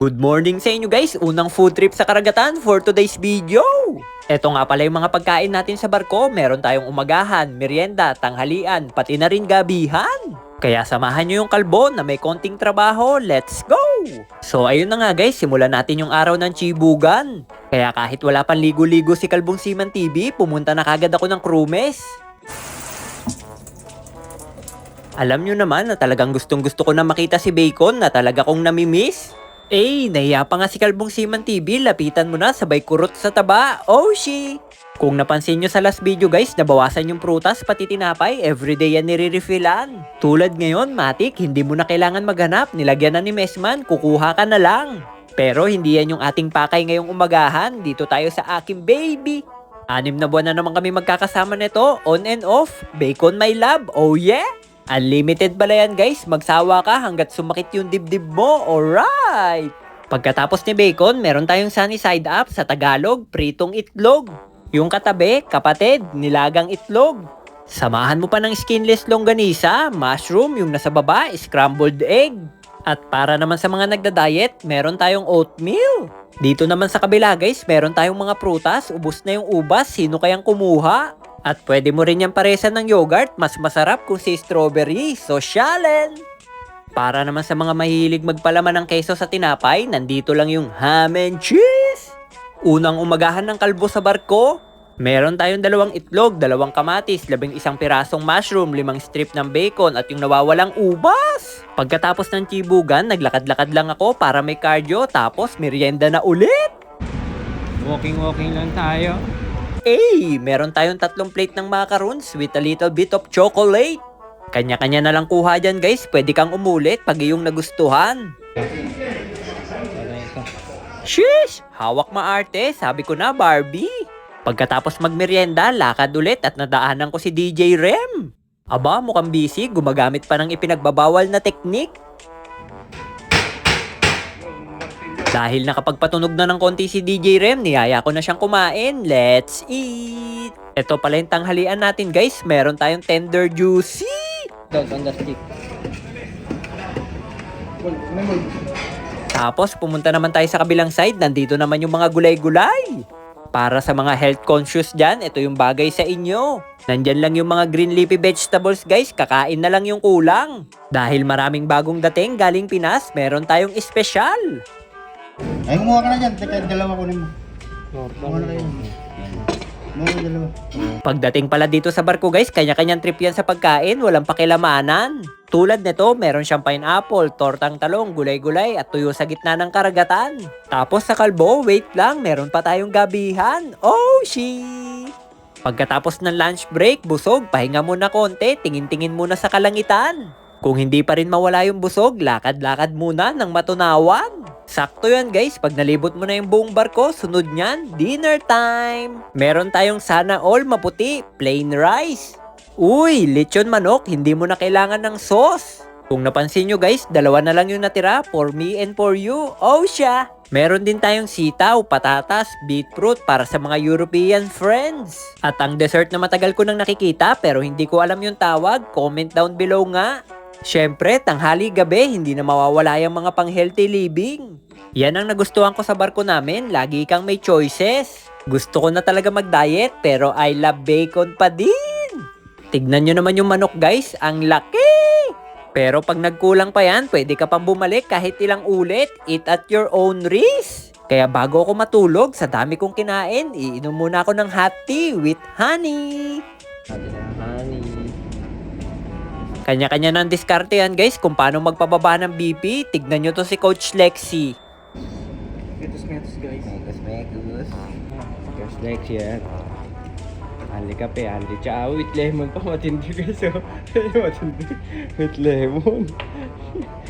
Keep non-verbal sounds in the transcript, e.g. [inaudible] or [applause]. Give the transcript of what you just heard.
Good morning sa inyo guys! Unang food trip sa karagatan for today's video! Ito nga pala yung mga pagkain natin sa barko. Meron tayong umagahan, merienda, tanghalian, pati na rin gabihan. Kaya samahan nyo yung kalbo na may konting trabaho. Let's go! So ayun na nga guys, simulan natin yung araw ng chibugan. Kaya kahit wala pang ligo-ligo si Kalbong Siman TV, pumunta na kagad ako ng crewmess. Alam nyo naman na talagang gustong gusto ko na makita si Bacon na talaga kong namimiss. Eh, nahiya pa nga si Kalbong Siman TV, lapitan mo na sabay kurot sa taba. Oh, she! Kung napansin nyo sa last video guys, nabawasan yung prutas pati tinapay, everyday yan nire-refillan. Tulad ngayon, Matik, hindi mo na kailangan maghanap, nilagyan na ni Mesman, kukuha ka na lang. Pero hindi yan yung ating pakay ngayong umagahan, dito tayo sa aking baby. Anim na buwan na naman kami magkakasama nito, on and off, bacon my love, oh yeah! Unlimited pala yan guys, magsawa ka hanggat sumakit yung dibdib mo, alright! Pagkatapos ni bacon, meron tayong sunny side up sa Tagalog, pritong itlog. Yung katabi, kapatid, nilagang itlog. Samahan mo pa ng skinless longganisa, mushroom, yung nasa baba, scrambled egg. At para naman sa mga nagda-diet, meron tayong oatmeal. Dito naman sa kabila guys, meron tayong mga prutas, ubos na yung ubas, sino kayang kumuha? At pwede mo rin yung paresan ng yogurt, mas masarap kung si strawberry, sosyalen! Para naman sa mga mahilig magpalaman ng keso sa tinapay, nandito lang yung ham and cheese! Unang umagahan ng kalbo sa barko, meron tayong dalawang itlog, dalawang kamatis, labing isang pirasong mushroom, limang strip ng bacon at yung nawawalang ubas. Pagkatapos ng chibugan, naglakad-lakad lang ako para may cardio tapos merienda na ulit. Walking-walking lang tayo. Eh, meron tayong tatlong plate ng macarons with a little bit of chocolate. Kanya-kanya na lang kuha dyan guys, pwede kang umulit pag iyong nagustuhan. Shish! Hawak maarte, sabi ko na Barbie. Pagkatapos magmerienda, lakad ulit at nadaanan ko si DJ Rem. Aba, mukhang busy, gumagamit pa ng ipinagbabawal na teknik. Dahil nakapagpatunog na ng konti si DJ Rem, niyaya ko na siyang kumain. Let's eat! Ito pala yung tanghalian natin guys, meron tayong tender juicy. Don't on the stick. Tapos pumunta naman tayo sa kabilang side, nandito naman yung mga gulay-gulay. Para sa mga health conscious dyan, ito yung bagay sa inyo. Nandyan lang yung mga green leafy vegetables guys, kakain na lang yung kulang. Dahil maraming bagong dating galing Pinas, meron tayong espesyal. Ay, kumuha ka na dyan. Teka, dalawa kunin mo. Normal. Kumuha na kayo. Kumuha dalawa. Pagdating pala dito sa barko guys, kanya-kanyang trip yan sa pagkain, walang pakilamanan. Tulad nito, meron siyang pineapple, tortang talong, gulay-gulay at tuyo sa gitna ng karagatan. Tapos sa kalbo, wait lang, meron pa tayong gabihan. Oh, she! Pagkatapos ng lunch break, busog, pahinga muna konti, tingin-tingin muna sa kalangitan. Kung hindi pa rin mawala yung busog, lakad-lakad muna ng matunawan. Sakto yan guys, pag nalibot mo na yung buong barko, sunod niyan, dinner time! Meron tayong sana all maputi, plain rice. Uy, lechon manok, hindi mo na kailangan ng sauce. Kung napansin nyo guys, dalawa na lang yung natira for me and for you. Oh siya! Meron din tayong sitaw, patatas, beetroot para sa mga European friends. At ang dessert na matagal ko nang nakikita pero hindi ko alam yung tawag, comment down below nga. Siyempre, tanghali gabi, hindi na mawawala yung mga pang healthy living. Yan ang nagustuhan ko sa barko namin, lagi kang may choices. Gusto ko na talaga mag-diet pero I love bacon pa din. Tignan nyo naman yung manok guys, ang laki! Pero pag nagkulang pa yan, pwede ka pang bumalik kahit ilang ulit. Eat at your own risk. Kaya bago ako matulog, sa dami kong kinain, iinom muna ako ng hot tea with honey. Sabi honey. Kanya-kanya ng diskarte yan guys kung paano magpababa ng BP. Tignan nyo to si Coach Lexi. Metos, metos, guys. Mekus, mekus. Mekus, Lex yan. Hali kape, hali tsaka with lemon pa matindi guys. [laughs] oh. matindi. With lemon. [laughs]